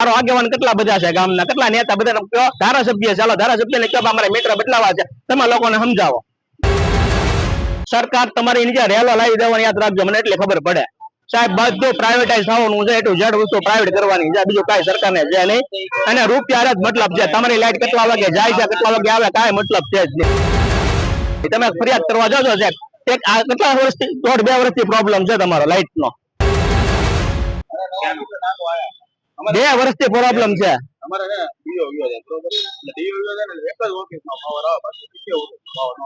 મારો આગેવાન કેટલા બધા છે ગામના, કેટલા નેતા બધા કયો ધારાસભ્ય ચાલો ધારાસભ્ય ને કયો અમારે મીટર બદલાવા છે. તમે લોકોને સમજાવો. સરકાર તમારી નીચે રેલો લાવી દેવાની યાદ રાખજો, મને એટલી ખબર પડે. સાહેબ, બધું પ્રાઇવેટાઇઝ થવાનું છે એટલું જડ વસ્તુ પ્રાઇવેટ કરવાની છે, બીજું કાંઈ સરકારને છે નહીં. અને રૂપિયા જ મતલબ છે, તમારી લાઈટ કેટલા વાગે જાય છે, કેટલા વાગે આવે, કાંઈ મતલબ છે જ નહીં. તમે ફરિયાદ કરવા છો સાહેબ. એક આ કેટલા વર્ષથી, દોઢ બે વર્ષથી પ્રોબ્લેમ છે તમારો લાઈટ નો બે વર્ષથી પ્રોબ્લેમ છે. અમારે ડીઓ વિયો છે બરોબર? એટલે ડીઓ વિયો છે ને એક જ ઓફિસમાં પાવર આવે બાકી બીજે પાવર ન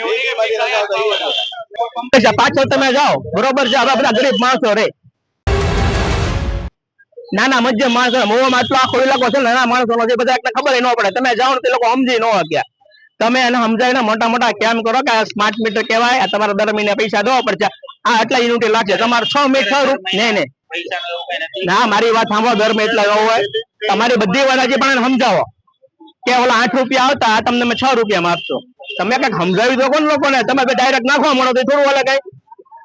હોય પૈસા પાછળ તમે જાઓ. બરોબર છે હવે બધા ગરીબ માણસો રે. નાના મધ્યમ માણસો મોવામાં આટલો આખો ઇલાકો છે ને નાના માણસો નો છે બધા એકને ખબર ન પડે. તમે જાઓ ને તે લોકો સમજી ન શક્યા તમે એને સમજાવીને મોટા મોટા કેમ કરો કે સ્માર્ટ મીટર કહેવાય આ તમારે દર મહિને પૈસા દેવા પડશે આ આટલા યુનિટી લાગશે. તમારે છ મીટર નહીં નહીં. ના મારી વાત સાંભળો ધર્મ એટલા હોય તમારી બધી વાત હજી પણ સમજાવો. કે ઓલા આઠ રૂપિયા આવતા આ તમને મેં છ રૂપિયા માં આપશો. તમે કંઈક સમજાવી દો કોણ લોકોને? તમે ડાયરેક્ટ નાખવા મળો તો થોડું ઓલા કઈ.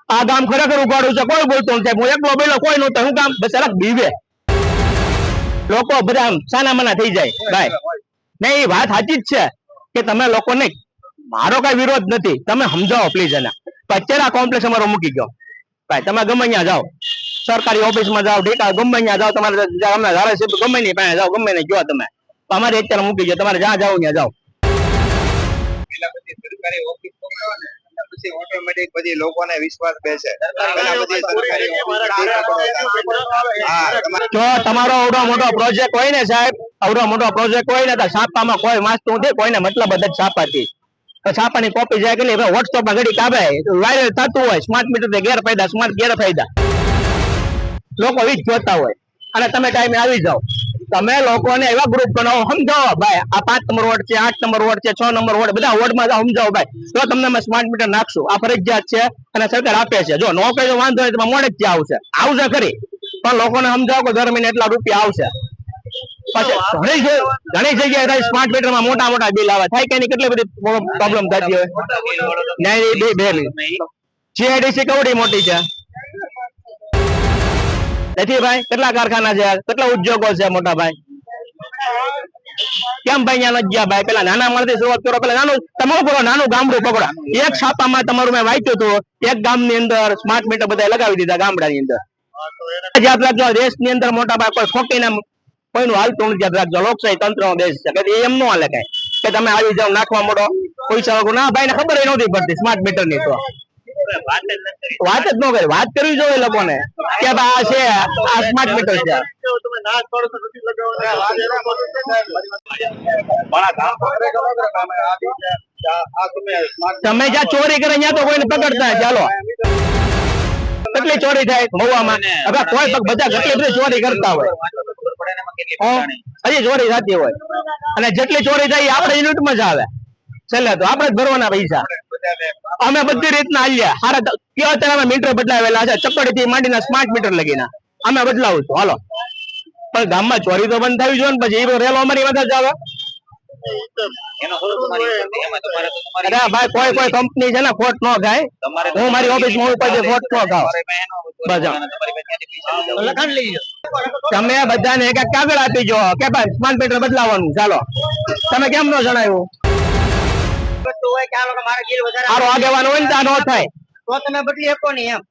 આ ગામ ખરેખર ઉપાડું છે. કોઈ બોલતો નથી. હું એકલો બોલો કોઈ નહોતો. હું કામ અલગ બીવે. લોકો બધા સાના મના થઈ જાય. ભાઈ નહીં એ વાત સાચી જ છે કે તમે લોકોને મારો કઈ વિરોધ નથી. તમે સમજાવો પ્લીઝ એના. અત્યારે આ કોમ્પ્લેક્સ અમારો મૂકી ગયો. ભાઈ તમે ગમે ત્યાં જાઓ. સરકારી ઓફિસમાં જાઓ ઢેકા ગમે ત્યાં જાઓ તમારે ગામના ધારાસભ્ય ગમે નહીં પાસે જાઓ ગમે નહીં ગયો તમે. અમારે અત્યારે મૂકી ગયો તમારે જ્યાં જાઓ ત્યાં જાઓ. સરકારી ઓફિસ પકડો ને એટલે પછી ઓટોમેટિક બધી લોકોને વિશ્વાસ બેસે. પેલા બધી સરકારી હા તમારે જો તમારો આવડો મોટો પ્રોજેક્ટ હોય ને સાહેબ અવડો મોટો પ્રોજેક્ટ હોય ને તો છાપામાં કોઈ વાંચતું નથી કોઈને મતલબ જ છાપાથી છાપાની કોપી જાય કે વોટ્સઅપમાં ઘડી કાપે વાયરલ થતું હોય સ્માર્ટ મીટર ગેરફાયદા સ્માર્ટ ગેરફાયદા. લોકો ઈ જોતા હોય. અને તમે ટાઈમે આવી જાઓ. તમે લોકોને એવા ગ્રુપ બનાવો સમજાવો ભાઈ આ પાંચ નંબર વોર્ડ છે આઠ નંબર વોર્ડ છે છ નંબર વોર્ડ બધા વોર્ડમાં સમજાવો ભાઈ. તો તમને અમે સ્માર્ટ મીટર નાખશું. આ ફરજિયાત છે અને સરકાર આપે છે. જો નો કઈ વાંધો હોય તો મોડે જ આવશે. આવશે ખરી. પણ લોકોને સમજાવો કે દર મહિને એટલા રૂપિયા આવશે. પછી ઘણી જગ્યાએ- સ્માર્ટ મીટરમાં મોટા મોટા બિલ આવે. થાય કે કેટલી બધી પ્રોબ્લેમ થતી હોય. નહીં બે બે જીઆઈડીસી કવડી મોટી છે? ભાઈ? કેટલા કારખાના છે કેટલા ઉદ્યોગો છે મોટા ભાઈ? કેમ ભાઈ ત્યાં નથી ગયા ભાઈ? પેલા નાના મળતી શરૂઆત કરો. પેલા નાનું, તમારું પકડો નાનું ગામડું પકડો. એક છાપામાં તમારું મેં વાંચ્યું હતું. એક ગામની અંદર સ્માર્ટ મીટર બધા લગાવી દીધા ગામડાની અંદર. યાદ રાખજો અંદર મોટા ભાઈ કોઈ ખોટીને કોઈનું હાલતું નથી. યાદ રાખજો લોકશાહી તંત્ર દેશ છે. કે એમ નો હાલે કઈ? કે તમે આવી જાવ નાખવા મળો પૈસા વગર. ના ભાઈ ને ખબર નહોતી પડતી સ્માર્ટ મીટરની તો. વાત જ ન કરી. વાત કરવી જોઈએ લોકોને. કે છે, આ સ્માર્ટ મીટર છે. તમે જ્યાં ચોરી કરે ત્યાં તો કોઈને પકડતા. ચાલો. કેટલી ચોરી થાય? મહુવામાં. હવે કોઈ બધા કેટલી બધી ચોરી કરતા હોય. હજી ચોરી થતી હોય. અને જેટલી ચોરી થાય આપણે યુનિટમાં જ આવે. છેલ્લે તો આપણે જ ભરવાના પૈસા. અમે બધી રીતના હાલ્યા. હારા કયો અત્યારે મીટર બદલાવેલા છે. ચકડી થી માંડીને સ્માર્ટ મીટર લગીના. અમે બદલાવું છું. હાલો. પણ ગામમાં ચોરી તો બંધ થવી જોઈએ ને પછી એ રેલો અમારી માથે જ આવે. અરે ભાઈ કોઈ કોઈ કંપની છે ને ખોટ ન ખાય. હું મારી ખોટ ન ખાવ. તમે બધાને એક એક કાગળ આપી જો. કે ભાઈ સ્માર્ટ મીટર બદલાવાનું ચાલો તમે કેમ નો જણાવ્યું? મારો આગેવાન હોય ને તો આ ન થાય. તો તમે બદલી શકો ને એમ.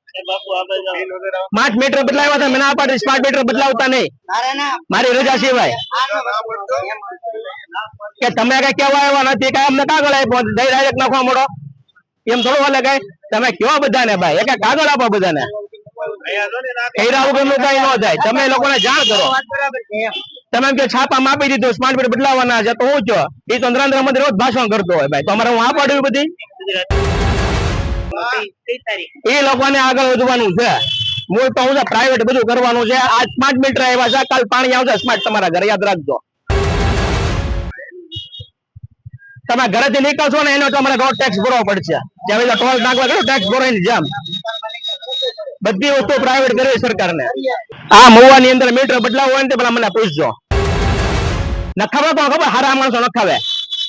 સ્માર્ટ મીટર બદલાવ્યા હતા મને ના પાડી સ્માર્ટ મીટર બદલાવતા નહીં. મારી રજા સિવાય. કે તમે કઈ કેવા એવા નથી કઈ અમને કાગળ આપ્યો ડાયરેક્ટ નાખવા મળો એમ થોડું હાલે કઈ. તમે કયો બધાને ભાઈ? એક કાગળ આપો બધાને. કૈરા ગમે કઈ ન થાય. તમે લોકોને જાણ કરો. તમે એમ કે છાપા માપી દીધું સ્માર્ટ મીટર બદલાવાના છે, તો હું છો એ તો નરેન્દ્ર મોદી રોજ ભાષણ કરતો હોય ભાઈ તમારે હું આ પાડ્યું બધી? એ લોકોને આગળ વધવાનું છે. મૂળ તો હું પ્રાઇવેટ બધું કરવાનું છે. આ સ્માર્ટ મીટર આવ્યા છે, કાલ પાણી આવશે સ્માર્ટ તમારા ઘરે, યાદ રાખજો. તમે ઘરેથી નીકળશો ને, એનો તમારે રોડ ટેક્સ ભરવો પડશે. જ્યાં બધા ટોલ નાખવા કરો ટેક્સ ભરો એની જેમ બધી વસ્તુ પ્રાઇવેટ કરવી સરકારને. આ મોવાની અંદર મીટર બદલાવવું હોય ને તે પેલા મને પૂછજો. નખાવે તો ખબર હારા માણસો નખાવે.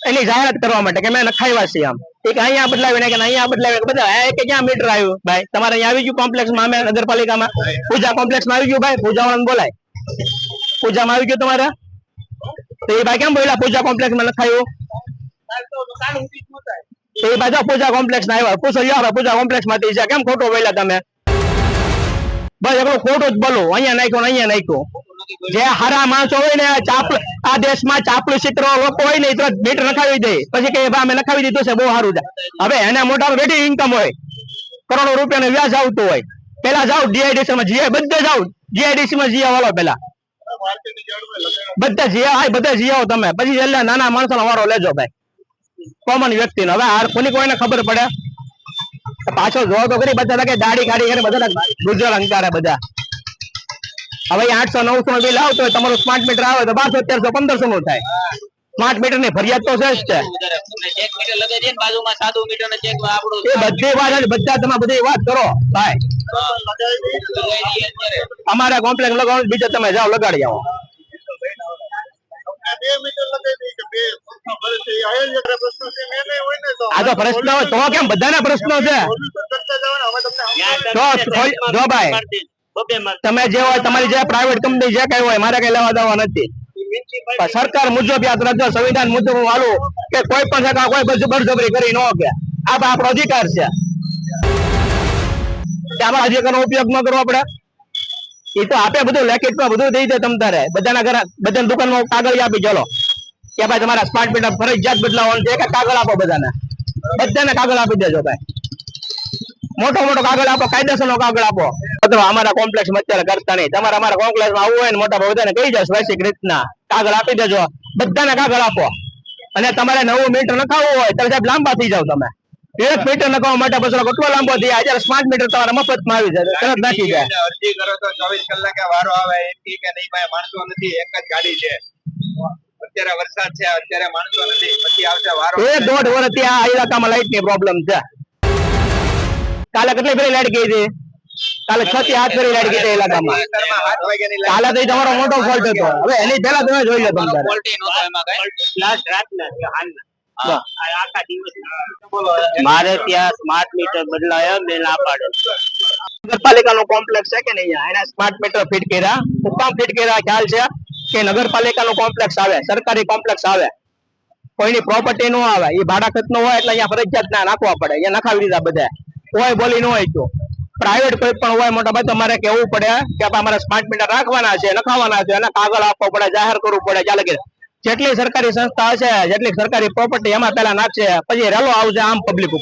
એની જાહેરાત કરવા માટે કે મેં નખાવ્યા છે આમ. એક અહીંયા બદલાવીને કે અહીંયા બદલાવી બધા હે કે ક્યાં મીટર આવ્યું? ભાઈ તમારે અહીંયા આવી ગયું કોમ્પ્લેક્સમાં અમે નગરપાલિકામાં. પૂજા કોમ્પ્લેક્સમાં આવી ગયું ભાઈ પૂજા વાળાને બોલાય. પૂજામાં આવી ગયું તમારે? તો એ ભાઈ કેમ બોલ્યા પૂજા કોમ્પ્લેક્સમાં લખાયું તો એ ભાઈ જો પૂજા કોમ્પ્લેક્સ ના આવ્યા પૂછો યાર પૂજા કોમ્પ્લેક્સમાંથી છે. કેમ ખોટું બોલ્યા તમે? બસ એકલું ખોટું જ બોલું. અહીંયા નાખ્યું ને અહીંયા નાખ્યું. જે હારા માણસો હોય ને આ દેશમાં ચાપલું ચિત્ર લોકો હોય ને, એ તો નખાવી દે. પછી કે અમે લખાવી દીધું છે, બહુ સારું હવે એના મોટા બેટી ઇન્કમ હોય, કરોડો રૂપિયા વ્યાજ આવતું હોય. પેલા જાઓ ડીઆઈડીસી માં જીઆઈ બધે જાઓ. જીઆઈડીસી માં જીયા વાળો પેલા. બધા જીયા હા બધા જીયાઓ તમે. પછી છેલ્લે નાના માણસો વારો લેજો, ભાઈ. કોમન વ્યક્તિ હવે આ કોની કોઈને ખબર પડે? પાછો જોવા તો કરી બધા કે દાઢી કાઢી કરે બધા ગુજર અંકારે બધા. હવે આઠસો નવસો બિલ આવતો હોય તમારું સ્માર્ટ મીટર આવે તો બારસો તેરસો પંદરસો નું થાય. સ્માર્ટ મીટરની ફરિયાદ તો છે જ બધી વાત બધા તમે બધી વાત કરો ભાઈ. અમારે કોમ્પ્લેક્સ લગાવવાનું બીજા તમે જાઓ લગાડી આવો. આ તો પ્રશ્ન હોય તો કેમ બધાના પ્રશ્નો છે? જો ભાઈ તમે જે હોય તમારી જે પ્રાઇવેટ કંપની જે કઈ હોય મારે કઈ લેવા દેવા નથી. સરકાર મુજબ યાદ રાખજો સંવિધાન મુજબ હું હાલું કે કોઈ પણ સરકાર કોઈ બધું બળજબરી કરી ન કે આ આપણો અધિકાર છે. આપણા અધિકાર અધિકારનો ઉપયોગ ન કરવો પડે? એ તો આપે બધું લેખિતમાં બધું દઈ દે તમ તારે. બધાના ઘરે બધાની દુકાનમાં કાગળ આપી ચલો. કે ભાઈ તમારા સ્માર્ટ મીટર ફરજિયાત બદલાવવાનું છે કે કાગળ આપો બધાને? બધાને કાગળ આપી દેજો ભાઈ. મોટો મોટો કાગળ આપો કાયદેસર નો કાગળ આપો. મિત્રો અમારા કોમ્પ્લેક્સમાં અત્યારે કરતા નહીં. તમારે અમારા કોમ્પ્લેક્સમાં આવવું હોય ને મોટા બધાને કહી જાય સ્વૈચ્છિક રીતના. કાગળ આપી દેજો. બધાને કાગળ આપો. અને તમારે નવું મીટર નખાવવું હોય તો સાહેબ લાંબા થઈ જાવ તમે. એક મીટર નખાવવા માટે પછી કેટલો લાંબો થઈ અત્યારે સ્માર્ટ મીટર તમારા મફતમાં આવી જાય. તરત નાખી જાય અરજી કરો તો ચોવીસ કલાકે વારો આવે. એમ કે નહીં ભાઈ માણસો નથી. એક જ ગાડી છે. અત્યારે વરસાદ છે. અત્યારે માણસો નથી. પછી આવશે વારો એ દોઢ વર્ષથી આ ઇલાકામાં લાઇટની પ્રોબ્લેમ છે. કાલે કેટલી ફેરી લાઈટ ગઈ હતી? કાલે છ થી હાથ ફેરી લાઈટ હતી ઇલાકામાં કાલે તો તમારો મોટો ફોલ્ટ હતો. હવે એની પેલા તમે જોઈ લો તમે તારે. ક્વોલિટી નહોતો એમાં કઈ. લાસ્ટ રાતના કે હાલના. હા. આ આખા દિવસ મારે ત્યાં સ્માર્ટ મીટર બદલાયો મેં ના પાડે નગરપાલિકાનો કોમ્પ્લેક્સ છે કે નહીં અહીંયા? એના સ્માર્ટ મીટર ફિટ કર્યા. હું ફિટ કર્યા ખ્યાલ છે? કે નગરપાલિકા નો કોમ્પ્લેક્સ આવે સરકારી કોમ્પ્લેક્સ આવે. કોઈની પ્રોપર્ટી નો આવે એ ભાડા ખત નો હોય એટલે અહીંયા ફરજિયાત ના નાખવા પડે. અહીંયા નખાવી દીધા બધા. કોઈ બોલી ન હોય તો પ્રાઇવેટ કોઈ પણ હોય, મોટા ભાઈ તમારે કેવું પડે કે અમારે સ્માર્ટ મીટર રાખવાના છે, નખાવાના છે અને કાગળ આપવો પડે, જાહેર કરવું પડે, ચાલે કે. જેટલી સરકારી સંસ્થા હશે, જેટલી સરકારી પ્રોપર્ટી એમાં પેલા નાખશે, પછી રેલો આવશે આમ પબ્લિક